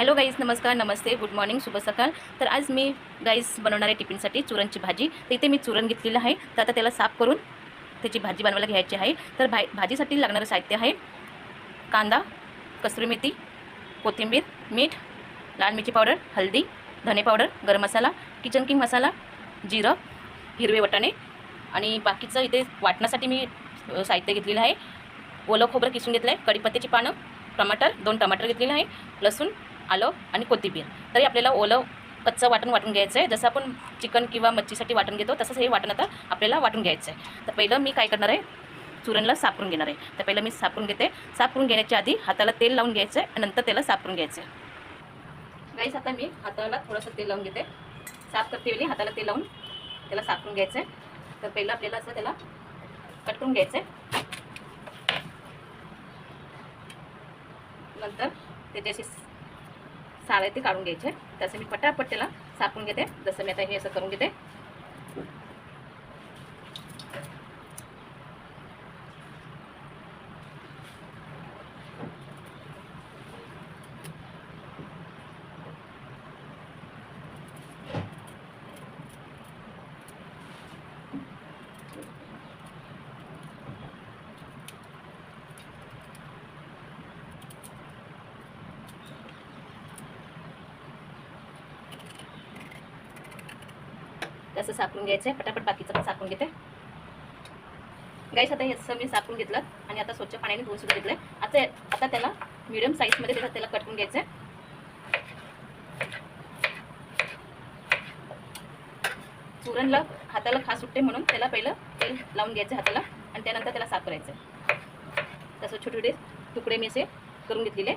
Hello guys नमस्कार नमस्ते good morning शुभ सकाळ. तर आज मी गाईज बनवणारे टिफिनसाठी चुरणची भाजी. तर इथे मी चुरण घेतलेलं आहे. तर आता त्याला साफ करून त्याची भाजी बनवायला घ्यायची आहे. तर भा भाजीसाठी लागणारं साहित्य आहे कांदा कसुरी मेथी कोथिंबीर मीठ लाल मिरची पावडर हळदी धने पावडर गरम मसाला किचन किंग मसाला जिरं हिरवे वटाणे आणि बाकीचं इथे वाटण्यासाठी मी साहित्य घेतलेलं आहे. ओलं खोबरं किसून घेतलं आहे कढीपत्त्याची पानं टमाटर दोन टमाटर घेतलेले आहे लसूण आलं आणि कोथिंबीर. तरी आपल्याला ओलं कच्चं वाटण वाटून घ्यायचं आहे जसं आपण चिकन किंवा मच्छीसाठी वाटण घेतो तसंच हे वाटण आता आपल्याला वाटून घ्यायचं आहे तर पहिलं मी काय करणार आहे? चुरणला साफ करून घेणार आहे. तर पहिलं मी साफ करून घेते. साफ करून घेण्याच्या आधी हाताला तेल लावून घ्यायचं आहे आणि नंतर त्याला साफ करून घ्यायचं आहे गाईस आता मी हाताला थोडंसं तेल लावून घेते. साफ करते वेळी हाताला तेल लावून. त्याला साफ करून घ्यायचं आहे तर पहिलं आपल्याला असं त्याला कट करून घ्यायचं आहे नंतर त्याच्याशी साळ आहे ते काढून घ्यायचे. तसं मी पटापट त्याला सापून घेते. जसं मी आता हे असं करून घेते. असं सापरून घ्यायचं आहे पटापट बाकीचं पण साकून घेते. गाईस आता हे असं मी साकून घेतलं आणि आता स्वच्छ पाण्याने धुवून सुद्धा घेतलं आता आता त्याला मिडियम साईजमध्ये त्याला त्याला कटून घ्यायचं आहे चुरणला हाताला खास सुटते म्हणून त्याला पहिलं तेल लावून घ्यायचं हाताला आणि त्यानंतर त्याला साफ करायचं तसं छोटे छोटे तुकडे मी असे करून घेतलेले.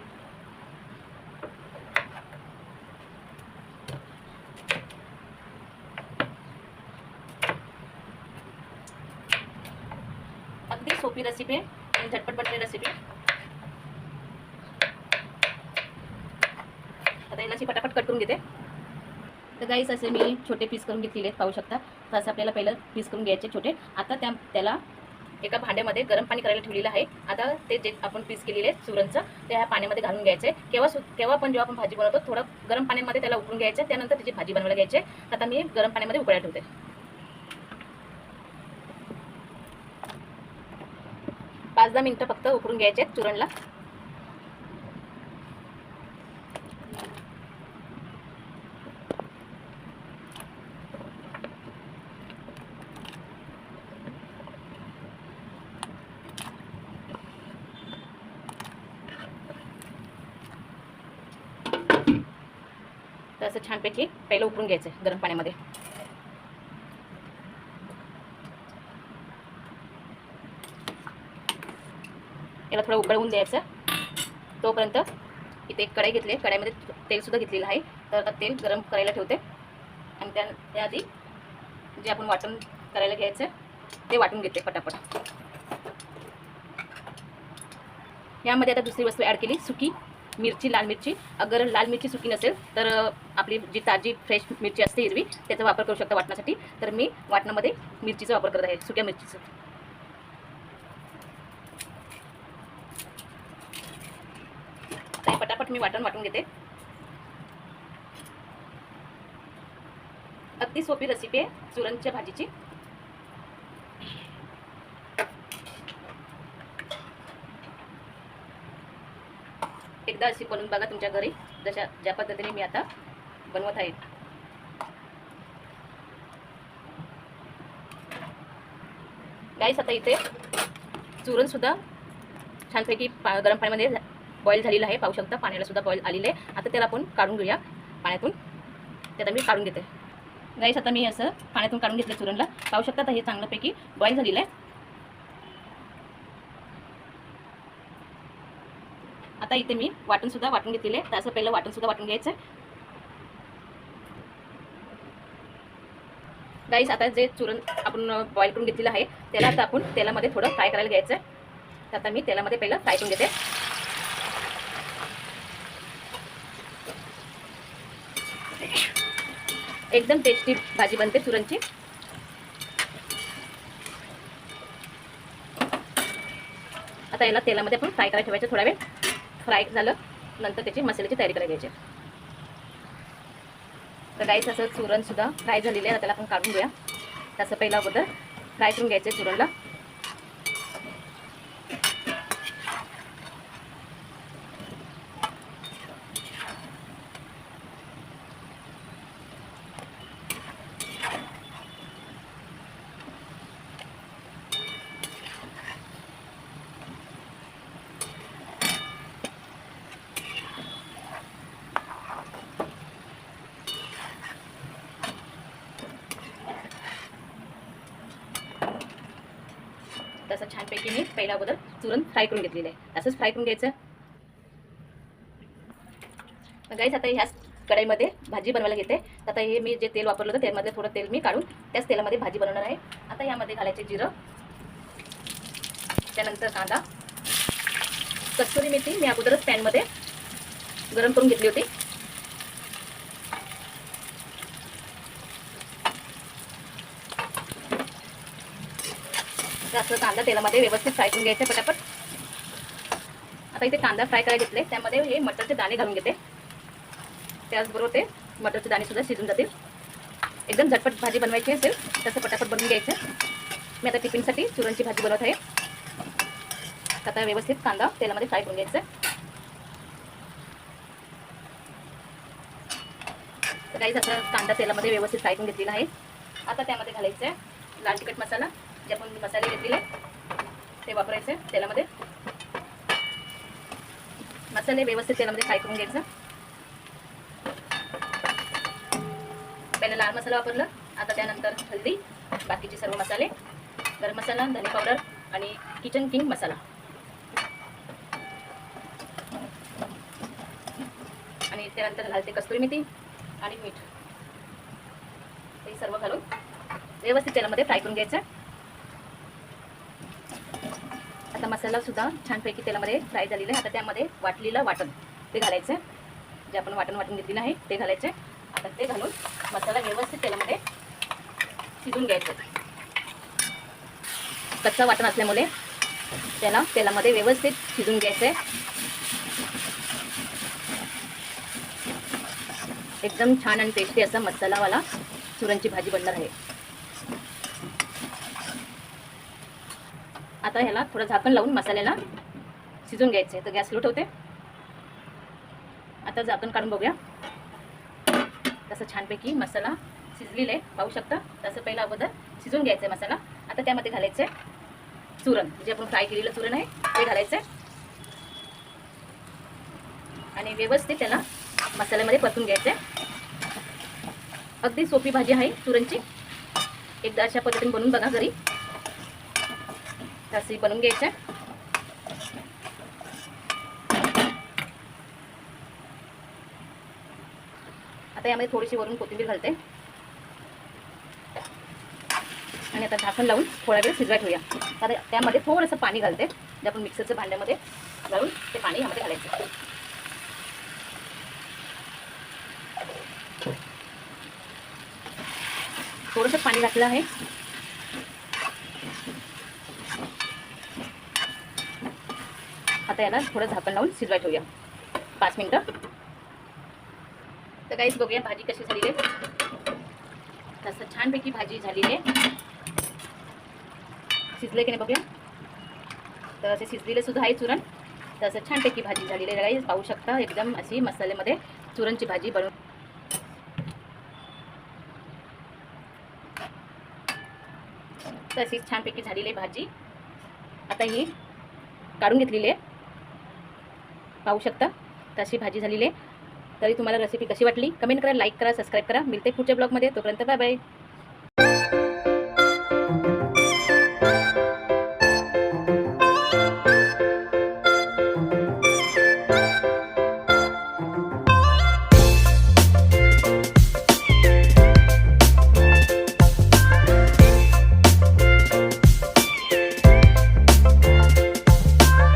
सोपी रेसिपी आहे आणि झटपट बनणारी रेसिपी आता याला पटापट कट करून घेते. तर गाईस असे मी छोटे पीस करून घेतलेले आहेत पाहू शकता. तर असं आपल्याला पहिलं पीस करून घ्यायचे छोटे. आता त्या त्याला एका भांड्यामध्ये गरम पाणी करायला ठेवलेलं आहे. आता ते जे आपण पीस केलेले आहे सुरणचं ते ह्या पाण्यामध्ये घालून घ्यायचं. आहे केव्हा सु केव्हा पण जेव्हा आपण भाजी बनवतो थोडं गरम पाण्यामध्ये त्याला उकळून घ्यायचं. त्यानंतर त्याची भाजी बनवायला घ्यायची. आहे आता मी गरम पाण्यामध्ये उकळायला ठेवते. पाच दहा मिनटं फक्त उकरून घ्यायचे आहेत चुरणला. तर असं छानपैकी पहिलं उकरून घ्यायचं आहे गरम पाण्यामध्ये. याला थोडं उकळवून द्यायचं. तोपर्यंत इथे एक कढाई घेतली आहे. कढाईमध्ये तेलसुद्धा घेतलेलं आहे. तर आता तेल गरम करायला ठेवते. आणि त्या त्याआधी जे आपण वाटण करायला घ्यायचं ते वाटून घेते पटापट. यामध्ये आता दुसरी वस्तू ॲड केली सुकी मिरची लाल मिरची. अगर लाल मिरची सुकी नसेल तर आपली जी ताजी फ्रेश मिरची असते हिरवी त्याचा वापर करू शकता वाटण्यासाठी तर मी वाटणामध्ये मिरचीचा वापर करत आहे सुक्या मिरचीचं आता हे पटापट मी वाटण वाटून घेते. अगदी सोपी रेसिपी आहे चुरणच्या भाजीची. एकदा अशी बनवून बघा तुमच्या घरी जशा ज्या पद्धतीने मी आता बनवत आहे. गाईस आता इथे चुरण सुद्धा छानपैकी पा गरम पाण्यामध्ये बॉईल झालेलं आहे. पाहू शकता पाण्याला सुद्धा बॉईल आलेलं आहे. आता त्याला आपण काढून घेऊया पाण्यातून. त्याचा मी काढून घेते. गाईस आता मी असं पाण्यातून काढून घेतलं चुरणला. पाहू शकता तर हे चांगल्यापैकी बॉईल झालेलं आहे. आता इथे मी वाटण सुद्धा वाटून घेतलेले आहे. तर असं पहिलं वाटण सुद्धा वाटून घ्यायचं आहे. गाईस आता जे चुरण आपण बॉईल करून घेतलेलं आहे त्याला आता आपण तेलामध्ये थोडं फ्राय करायला घ्यायचं आहे. तर आता मी तेलामध्ये पहिलं फ्राय करून घेते. एकदम टेस्टी भाजी बनते चुरणची आता याला तेलामध्ये आपण फ्राय करायला ठेवायचं थोडा वेळ. फ्राय झालं नंतर त्याची मसाल्याची तयारी करायला घ्यायची. तर राईस असं सुरणसुद्धा फ्राय झालेली आहे. त्याला आपण काढून घेऊया. तसं पहिला अगोदर फ्राय करून घ्यायचं आहे सुरणला असं छानपैकी मी पहिला अगोदर चुरण फ्राय करून घेतलेलं आहे. असंच फ्राय करून घ्यायचं. गाईस आता ह्याच कढईमध्ये भाजी बनवायला घेते. आता हे मी जे तेल वापरलं होतं त्यामध्ये थोडं तेल मी काढून त्याच तेलामध्ये भाजी बनवणार आहे. आता यामध्ये घालायचे जिरं. त्यानंतर कांदा. कस्तुरी मेथी मी अगोदरच पॅनमध्ये गरम करून घेतली होती. असं कांदा तेलामध्ये व्यवस्थित फ्राय करून घ्यायचं पटापट. आता इथे कांदा फ्राय करायला घेतले त्यामध्ये हे मटरचे दाणे घालून घेते. त्याचबरोबर ते मटरचे दाणे सुद्धा शिजून जातील. एकदम झटपट भाजी बनवायची असेल तसं पटापट बनवून घ्यायचं. मी आता टिफिनसाठी चुरणची भाजी बनवत आहे. आता व्यवस्थित कांदा तेलामध्ये फ्राय करून घ्यायचं. तर काही आता कांदा तेलामध्ये व्यवस्थित फ्राय करून घेतलेला आहे. आता त्यामध्ये घालायचं आहे लाल तिखट मसाला. जे आपण मसाले घेतलेले ते वापरायचे तेलामध्ये. मसाले व्यवस्थित तेलामध्ये फ्राय करून घ्यायचं. पहिला लाल मसाला वापरला आता त्यानंतर हल्दी बाकीचे सर्व मसाले गरम मसाला धने पावडर आणि किचन किंग मसाला. आणि त्यानंतर घालते कस्तुरी मेथी आणि मीठ. हे सर्व घालून व्यवस्थित तेलामध्ये फ्राय करून घ्यायचं आता मसाला सुद्धा छानपैकी तेलामध्ये फ्राय झालेला आहे. आता त्यामध्ये वाटलेलं वाटण ते घालायचं. जे आपण वाटण वाटून घेतलेलं आहे ते घालायचं. आता ते घालून मसाला व्यवस्थित तेलामध्ये शिजून घ्यायचं. कच्चा वाटण असल्यामुळे त्याला तेलामध्ये व्यवस्थित शिजून घ्यायचं आहे एकदम छान आणि टेस्टी असा मसालावाला सुरणची भाजी बनणार आहे. आता ह्याला थोडं झाकण लावून मसाल्याला शिजून घ्यायचं आहे तर गॅस लो ठेवते. आता झाकण काढून बघूया. तसं छानपैकी मसाला शिजलेला आहे पाहू शकता? तसं पहिलं अगोदर शिजून घ्यायचं आहे मसाला. आता त्यामध्ये घालायचं आहे चुरण. जे आपण फ्राय केलेलं चुरण आहे ते घालायचं आहे आणि व्यवस्थित त्याला मसाल्यामध्ये परतून घ्यायचं आहे अगदी सोपी भाजी आहे चुरणची. एकदा अशा पद्धतीने बनवून बघा घरी. तशी बनवून घ्यायचं. आता यामध्ये थोडीशी वरून कोथिंबीर घालते. आणि आता झाकण लावून थोडा वेळ शिजवाय ठेवूया. आता त्यामध्ये थोडंसं पाणी घालते. जे आपण मिक्सरच्या भांड्यामध्ये घालून ते पाणी यामध्ये घालायचं. थोडंसं पाणी घातलं आहे. आता याला थोडं झाकण लावून शिजवाय ठेवूया. पाच मिनटं. तर काहीच बघूया भाजी कशी झाली आहे. तसं छानपैकी भाजी झालेली आहे. शिजले की नाही बघूया. तर असे शिजलेले सुद्धा आहे चुरण. तर असं छानपैकी भाजी झालेली आहे. काही पाहू शकता एकदम अशी मसाल्यामध्ये चुरणची भाजी बनवून तर अशी छानपैकी झालेली आहे भाजी. आता ही काढून घेतलेली आहे. पाहू शकता. तशी भाजी झालेली आहे. तरी तुम्हाला रेसिपी कशी वाटली? कमेंट करा लाईक करा सबस्क्राईब करा. मिळते पुढच्या ब्लॉगमध्ये तोपर्यंत बाय बाय